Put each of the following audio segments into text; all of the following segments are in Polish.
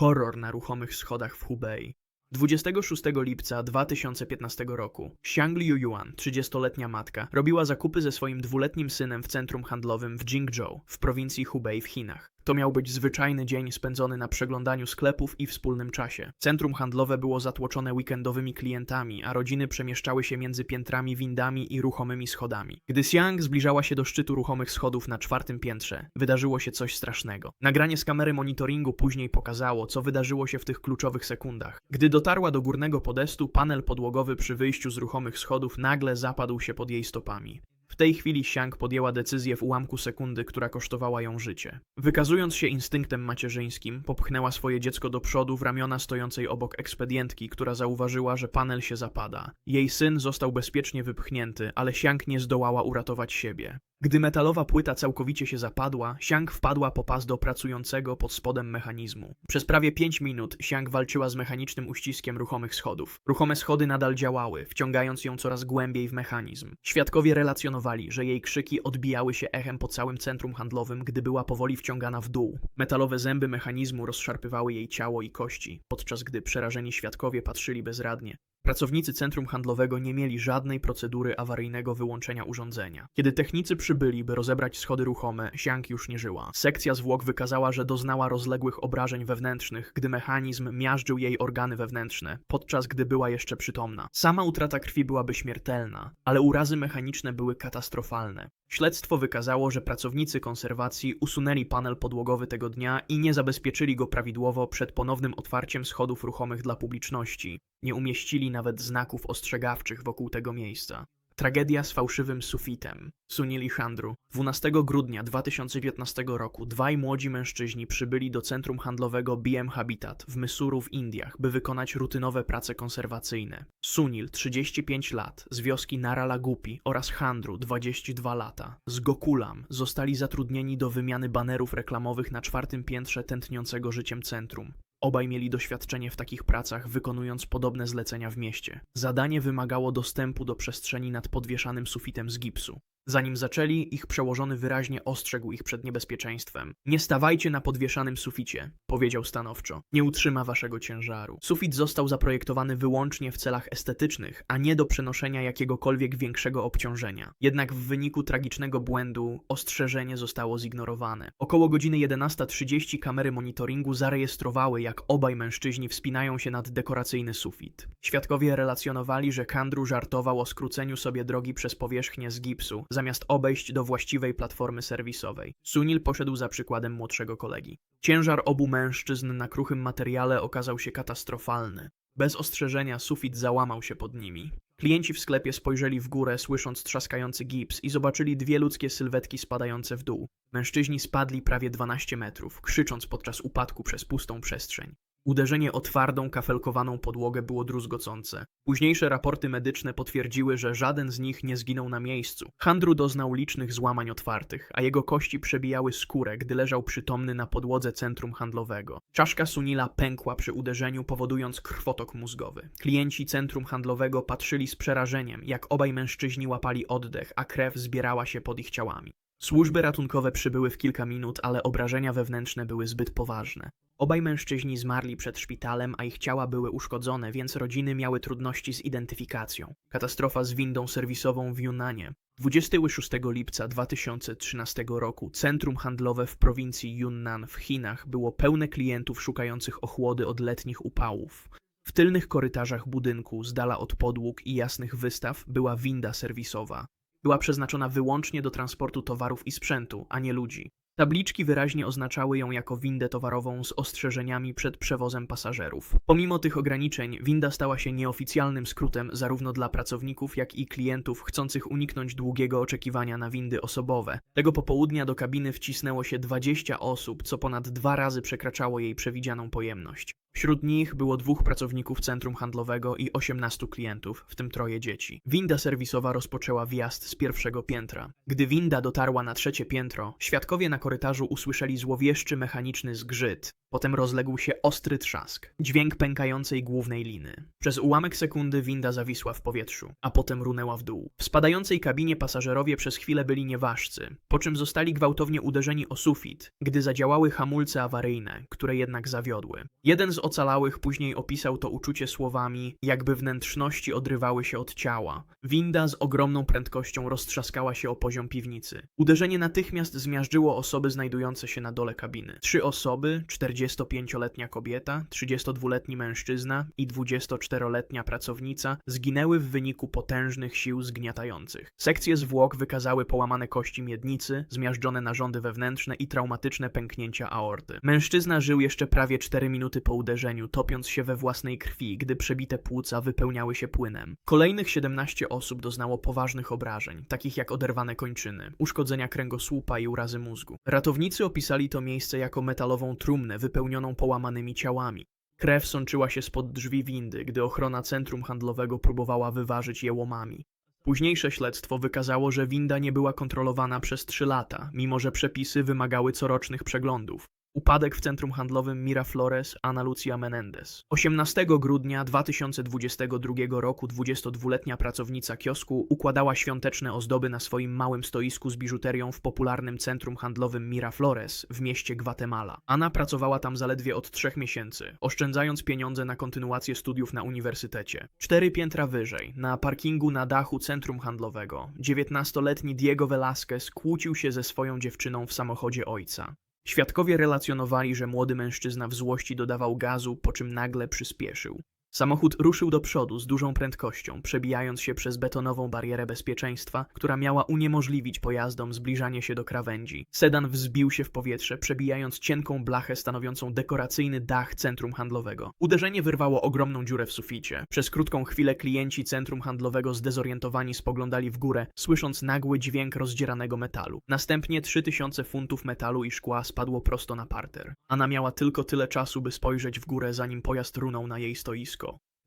Horror na ruchomych schodach w Hubei. 26 lipca 2015 roku Xiang Liuyuan, 30-letnia matka, robiła zakupy ze swoim dwuletnim synem w centrum handlowym w Jingzhou, w prowincji Hubei w Chinach. To miał być zwyczajny dzień spędzony na przeglądaniu sklepów i wspólnym czasie. Centrum handlowe było zatłoczone weekendowymi klientami, a rodziny przemieszczały się między piętrami, windami i ruchomymi schodami. Gdy Xiang zbliżała się do szczytu ruchomych schodów na czwartym piętrze, wydarzyło się coś strasznego. Nagranie z kamery monitoringu później pokazało, co wydarzyło się w tych kluczowych sekundach. Gdy dotarła do górnego podestu, panel podłogowy przy wyjściu z ruchomych schodów nagle zapadł się pod jej stopami. W tej chwili Xiang podjęła decyzję w ułamku sekundy, która kosztowała ją życie. Wykazując się instynktem macierzyńskim, popchnęła swoje dziecko do przodu w ramiona stojącej obok ekspedientki, która zauważyła, że panel się zapada. Jej syn został bezpiecznie wypchnięty, ale Xiang nie zdołała uratować siebie. Gdy metalowa płyta całkowicie się zapadła, Xiang wpadła po pas do pracującego pod spodem mechanizmu. Przez prawie 5 minut Xiang walczyła z mechanicznym uściskiem ruchomych schodów. Ruchome schody nadal działały, wciągając ją coraz głębiej w mechanizm. Świadkowie relacjonowali, że jej krzyki odbijały się echem po całym centrum handlowym, gdy była powoli wciągana w dół. Metalowe zęby mechanizmu rozszarpywały jej ciało i kości, podczas gdy przerażeni świadkowie patrzyli bezradnie. Pracownicy centrum handlowego nie mieli żadnej procedury awaryjnego wyłączenia urządzenia. Kiedy technicy przybyli, by rozebrać schody ruchome, Xiang już nie żyła. Sekcja zwłok wykazała, że doznała rozległych obrażeń wewnętrznych, gdy mechanizm miażdżył jej organy wewnętrzne, podczas gdy była jeszcze przytomna. Sama utrata krwi byłaby śmiertelna, ale urazy mechaniczne były katastrofalne. Śledztwo wykazało, że pracownicy konserwacji usunęli panel podłogowy tego dnia i nie zabezpieczyli go prawidłowo przed ponownym otwarciem schodów ruchomych dla publiczności. Nie umieścili nawet znaków ostrzegawczych wokół tego miejsca. Tragedia z fałszywym sufitem. Sunili Chandru. 12 grudnia 2015 roku dwaj młodzi mężczyźni przybyli do centrum handlowego BM Habitat w Mysuru w Indiach, by wykonać rutynowe prace konserwacyjne. Sunil, 35 lat, z wioski Naralagupi oraz Chandru, 22 lata, z Gokulam, zostali zatrudnieni do wymiany banerów reklamowych na czwartym piętrze tętniącego życiem centrum. Obaj mieli doświadczenie w takich pracach, wykonując podobne zlecenia w mieście. Zadanie wymagało dostępu do przestrzeni nad podwieszanym sufitem z gipsu. Zanim zaczęli, ich przełożony wyraźnie ostrzegł ich przed niebezpieczeństwem. Nie stawajcie na podwieszanym suficie, powiedział stanowczo. Nie utrzyma waszego ciężaru. Sufit został zaprojektowany wyłącznie w celach estetycznych, a nie do przenoszenia jakiegokolwiek większego obciążenia. Jednak w wyniku tragicznego błędu ostrzeżenie zostało zignorowane. Około godziny 11.30 kamery monitoringu zarejestrowały, jak obaj mężczyźni wspinają się nad dekoracyjny sufit. Świadkowie relacjonowali, że Kandru żartował o skróceniu sobie drogi przez powierzchnię z gipsu, zamiast obejść do właściwej platformy serwisowej. Sunil poszedł za przykładem młodszego kolegi. Ciężar obu mężczyzn na kruchym materiale okazał się katastrofalny. Bez ostrzeżenia sufit załamał się pod nimi. Klienci w sklepie spojrzeli w górę, słysząc trzaskający gips i zobaczyli dwie ludzkie sylwetki spadające w dół. Mężczyźni spadli prawie 12 metrów, krzycząc podczas upadku przez pustą przestrzeń. Uderzenie o twardą, kafelkowaną podłogę było druzgocące. Późniejsze raporty medyczne potwierdziły, że żaden z nich nie zginął na miejscu. Handru doznał licznych złamań otwartych, a jego kości przebijały skórę, gdy leżał przytomny na podłodze centrum handlowego. Czaszka Sunila pękła przy uderzeniu, powodując krwotok mózgowy. Klienci centrum handlowego patrzyli z przerażeniem, jak obaj mężczyźni łapali oddech, a krew zbierała się pod ich ciałami. Służby ratunkowe przybyły w kilka minut, ale obrażenia wewnętrzne były zbyt poważne. Obaj mężczyźni zmarli przed szpitalem, a ich ciała były uszkodzone, więc rodziny miały trudności z identyfikacją. Katastrofa z windą serwisową w Yunnanie. 26 lipca 2013 roku centrum handlowe w prowincji Yunnan w Chinach było pełne klientów szukających ochłody od letnich upałów. W tylnych korytarzach budynku, z dala od podłóg i jasnych wystaw, była winda serwisowa. Była przeznaczona wyłącznie do transportu towarów i sprzętu, a nie ludzi. Tabliczki wyraźnie oznaczały ją jako windę towarową z ostrzeżeniami przed przewozem pasażerów. Pomimo tych ograniczeń, winda stała się nieoficjalnym skrótem zarówno dla pracowników, jak i klientów chcących uniknąć długiego oczekiwania na windy osobowe. Tego popołudnia do kabiny wcisnęło się 20 osób, co ponad dwa razy przekraczało jej przewidzianą pojemność. Wśród nich było dwóch pracowników centrum handlowego i 18 klientów, w tym troje dzieci. Winda serwisowa rozpoczęła wjazd z pierwszego piętra. Gdy winda dotarła na trzecie piętro, świadkowie na korytarzu usłyszeli złowieszczy mechaniczny zgrzyt. Potem rozległ się ostry trzask, dźwięk pękającej głównej liny. Przez ułamek sekundy winda zawisła w powietrzu, a potem runęła w dół. W spadającej kabinie pasażerowie przez chwilę byli nieważcy, po czym zostali gwałtownie uderzeni o sufit, gdy zadziałały hamulce awaryjne, które jednak zawiodły. Jeden z ocalałych później opisał to uczucie słowami, jakby wnętrzności odrywały się od ciała. Winda z ogromną prędkością roztrzaskała się o poziom piwnicy. Uderzenie natychmiast zmiażdżyło osoby znajdujące się na dole kabiny. Trzy osoby, 45-letnia kobieta, 32-letni mężczyzna i 24-letnia pracownica zginęły w wyniku potężnych sił zgniatających. Sekcje zwłok wykazały połamane kości miednicy, zmiażdżone narządy wewnętrzne i traumatyczne pęknięcia aorty. Mężczyzna żył jeszcze prawie 4 minuty po uderzeniu, topiąc się we własnej krwi, gdy przebite płuca wypełniały się płynem. Kolejnych 17 osób doznało poważnych obrażeń, takich jak oderwane kończyny, uszkodzenia kręgosłupa i urazy mózgu. Ratownicy opisali to miejsce jako metalową trumnę wypełnioną połamanymi ciałami. Krew sączyła się spod drzwi windy, gdy ochrona centrum handlowego próbowała wyważyć je łomami. Późniejsze śledztwo wykazało, że winda nie była kontrolowana przez 3 lata, mimo że przepisy wymagały corocznych przeglądów. Upadek w centrum handlowym Miraflores Ana Lucia Menendez. 18 grudnia 2022 roku 22-letnia pracownica kiosku układała świąteczne ozdoby na swoim małym stoisku z biżuterią w popularnym centrum handlowym Miraflores w mieście Guatemala. Anna pracowała tam zaledwie od trzech miesięcy, oszczędzając pieniądze na kontynuację studiów na uniwersytecie. Cztery piętra wyżej, na parkingu na dachu centrum handlowego, 19-letni Diego Velasquez kłócił się ze swoją dziewczyną w samochodzie ojca. Świadkowie relacjonowali, że młody mężczyzna w złości dodawał gazu, po czym nagle przyspieszył. Samochód ruszył do przodu z dużą prędkością, przebijając się przez betonową barierę bezpieczeństwa, która miała uniemożliwić pojazdom zbliżanie się do krawędzi. Sedan wzbił się w powietrze, przebijając cienką blachę stanowiącą dekoracyjny dach centrum handlowego. Uderzenie wyrwało ogromną dziurę w suficie. Przez krótką chwilę klienci centrum handlowego zdezorientowani spoglądali w górę, słysząc nagły dźwięk rozdzieranego metalu. Następnie 3000 funtów metalu i szkła spadło prosto na parter. Anna miała tylko tyle czasu, by spojrzeć w górę, zanim pojazd runął na jej stoisko.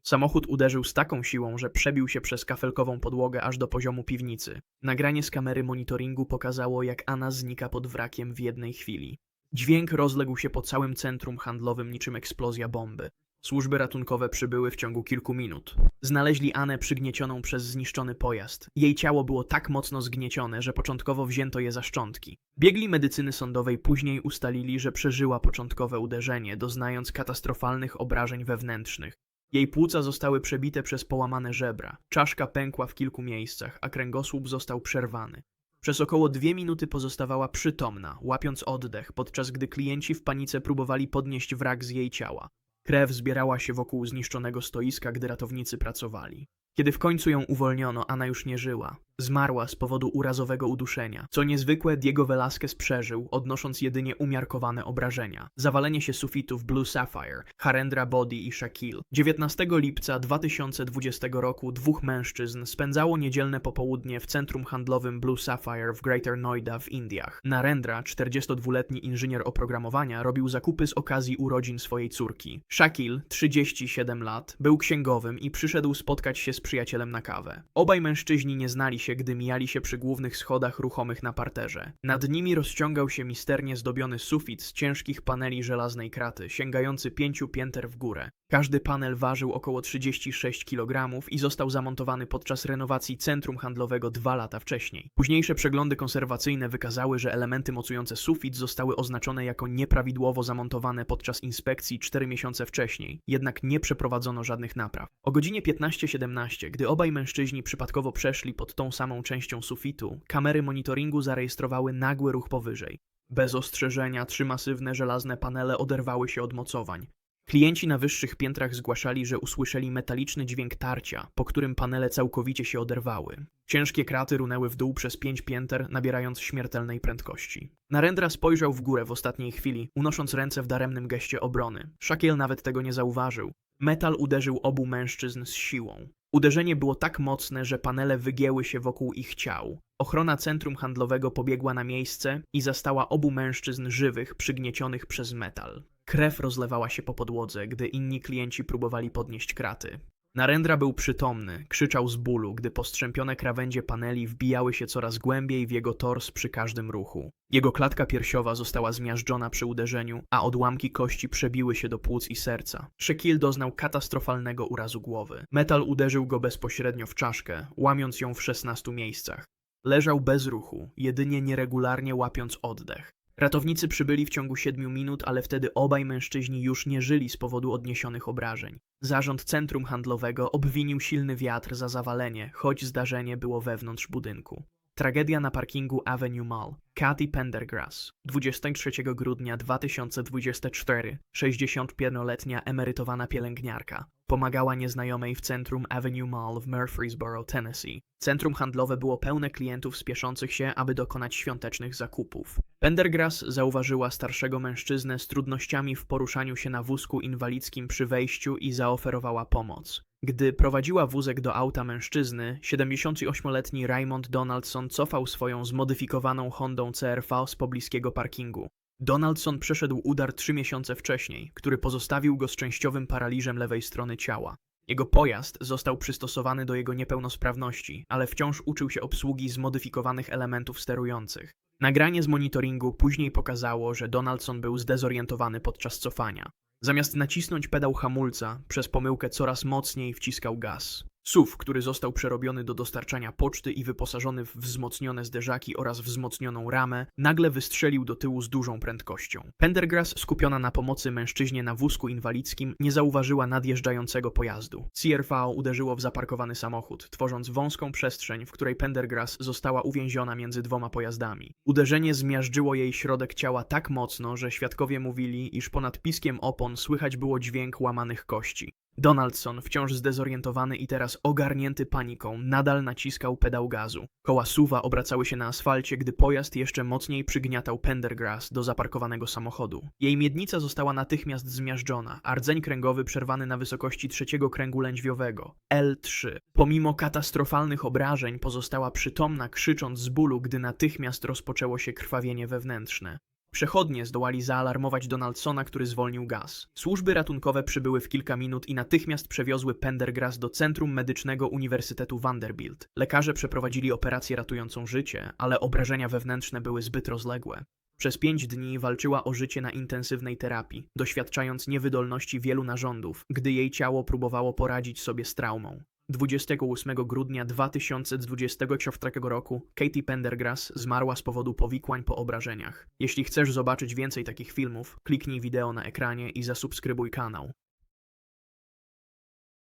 Samochód uderzył z taką siłą, że przebił się przez kafelkową podłogę aż do poziomu piwnicy. Nagranie z kamery monitoringu pokazało, jak Anna znika pod wrakiem w jednej chwili. Dźwięk rozległ się po całym centrum handlowym niczym eksplozja bomby. Służby ratunkowe przybyły w ciągu kilku minut. Znaleźli Anę przygniecioną przez zniszczony pojazd. Jej ciało było tak mocno zgniecione, że początkowo wzięto je za szczątki. Biegli medycyny sądowej później ustalili, że przeżyła początkowe uderzenie, doznając katastrofalnych obrażeń wewnętrznych. Jej płuca zostały przebite przez połamane żebra, czaszka pękła w kilku miejscach, a kręgosłup został przerwany. Przez około dwie minuty pozostawała przytomna, łapiąc oddech, podczas gdy klienci w panice próbowali podnieść wrak z jej ciała. Krew zbierała się wokół zniszczonego stoiska, gdy ratownicy pracowali. Kiedy w końcu ją uwolniono, Anna już nie żyła. Zmarła z powodu urazowego uduszenia. Co niezwykłe, Diego Velázquez przeżył, odnosząc jedynie umiarkowane obrażenia. Zawalenie się sufitów Blue Sapphire, Harendra Body i Shaquille. 19 lipca 2020 roku dwóch mężczyzn spędzało niedzielne popołudnie w centrum handlowym Blue Sapphire w Greater Noida w Indiach. Narendra, 42-letni inżynier oprogramowania, robił zakupy z okazji urodzin swojej córki. Shaquille, 37 lat, był księgowym i przyszedł spotkać się z przyjacielem na kawę. Obaj mężczyźni nie znali się, gdy mijali się przy głównych schodach ruchomych na parterze. Nad nimi rozciągał się misternie zdobiony sufit z ciężkich paneli żelaznej kraty, sięgający pięciu pięter w górę. Każdy panel ważył około 36 kg i został zamontowany podczas renowacji centrum handlowego dwa lata wcześniej. Późniejsze przeglądy konserwacyjne wykazały, że elementy mocujące sufit zostały oznaczone jako nieprawidłowo zamontowane podczas inspekcji 4 miesiące wcześniej, jednak nie przeprowadzono żadnych napraw. O godzinie 15.17, gdy obaj mężczyźni przypadkowo przeszli pod tą samą częścią sufitu, kamery monitoringu zarejestrowały nagły ruch powyżej. Bez ostrzeżenia trzy masywne żelazne panele oderwały się od mocowań. Klienci na wyższych piętrach zgłaszali, że usłyszeli metaliczny dźwięk tarcia, po którym panele całkowicie się oderwały. Ciężkie kraty runęły w dół przez pięć pięter, nabierając śmiertelnej prędkości. Narendra spojrzał w górę w ostatniej chwili, unosząc ręce w daremnym geście obrony. Shakiel nawet tego nie zauważył. Metal uderzył obu mężczyzn z siłą. Uderzenie było tak mocne, że panele wygięły się wokół ich ciał. Ochrona centrum handlowego pobiegła na miejsce i zastała obu mężczyzn żywych, przygniecionych przez metal. Krew rozlewała się po podłodze, gdy inni klienci próbowali podnieść kraty. Narendra był przytomny, krzyczał z bólu, gdy postrzępione krawędzie paneli wbijały się coraz głębiej w jego tors przy każdym ruchu. Jego klatka piersiowa została zmiażdżona przy uderzeniu, a odłamki kości przebiły się do płuc i serca. Shekil doznał katastrofalnego urazu głowy. Metal uderzył go bezpośrednio w czaszkę, łamiąc ją w 16 miejscach. Leżał bez ruchu, jedynie nieregularnie łapiąc oddech. Ratownicy przybyli w ciągu siedmiu minut, ale wtedy obaj mężczyźni już nie żyli z powodu odniesionych obrażeń. Zarząd centrum handlowego obwinił silny wiatr za zawalenie, choć zdarzenie było wewnątrz budynku. Tragedia na parkingu Avenue Mall. Kathy Pendergrass, 23 grudnia 2024, 61-letnia emerytowana pielęgniarka. Pomagała nieznajomej w centrum Avenue Mall w Murfreesboro, Tennessee. Centrum handlowe było pełne klientów spieszących się, aby dokonać świątecznych zakupów. Pendergrass zauważyła starszego mężczyznę z trudnościami w poruszaniu się na wózku inwalidzkim przy wejściu i zaoferowała pomoc. Gdy prowadziła wózek do auta mężczyzny, 78-letni Raymond Donaldson cofał swoją zmodyfikowaną Hondą CRV z pobliskiego parkingu. Donaldson przeszedł udar trzy miesiące wcześniej, który pozostawił go z częściowym paraliżem lewej strony ciała. Jego pojazd został przystosowany do jego niepełnosprawności, ale wciąż uczył się obsługi zmodyfikowanych elementów sterujących. Nagranie z monitoringu później pokazało, że Donaldson był zdezorientowany podczas cofania. Zamiast nacisnąć pedał hamulca, przez pomyłkę coraz mocniej wciskał gaz. SUV, który został przerobiony do dostarczania poczty i wyposażony w wzmocnione zderzaki oraz wzmocnioną ramę, nagle wystrzelił do tyłu z dużą prędkością. Pendergrass, skupiona na pomocy mężczyźnie na wózku inwalidzkim, nie zauważyła nadjeżdżającego pojazdu. CRV uderzyło w zaparkowany samochód, tworząc wąską przestrzeń, w której Pendergrass została uwięziona między dwoma pojazdami. Uderzenie zmiażdżyło jej środek ciała tak mocno, że świadkowie mówili, iż ponad piskiem opon słychać było dźwięk łamanych kości. Donaldson, wciąż zdezorientowany i teraz ogarnięty paniką, nadal naciskał pedał gazu. Koła suwa obracały się na asfalcie, gdy pojazd jeszcze mocniej przygniatał Pendergrass do zaparkowanego samochodu. Jej miednica została natychmiast zmiażdżona, a rdzeń kręgowy przerwany na wysokości trzeciego kręgu lędźwiowego L3. Pomimo katastrofalnych obrażeń pozostała przytomna, krzycząc z bólu, gdy natychmiast rozpoczęło się krwawienie wewnętrzne. Przechodnie zdołali zaalarmować Donaldsona, który zwolnił gaz. Służby ratunkowe przybyły w kilka minut i natychmiast przewiozły Pendergrass do Centrum Medycznego Uniwersytetu Vanderbilt. Lekarze przeprowadzili operację ratującą życie, ale obrażenia wewnętrzne były zbyt rozległe. Przez pięć dni walczyła o życie na intensywnej terapii, doświadczając niewydolności wielu narządów, gdy jej ciało próbowało poradzić sobie z traumą. 28 grudnia 2024 roku Katie Pendergrass zmarła z powodu powikłań po obrażeniach. Jeśli chcesz zobaczyć więcej takich filmów, kliknij wideo na ekranie i zasubskrybuj kanał.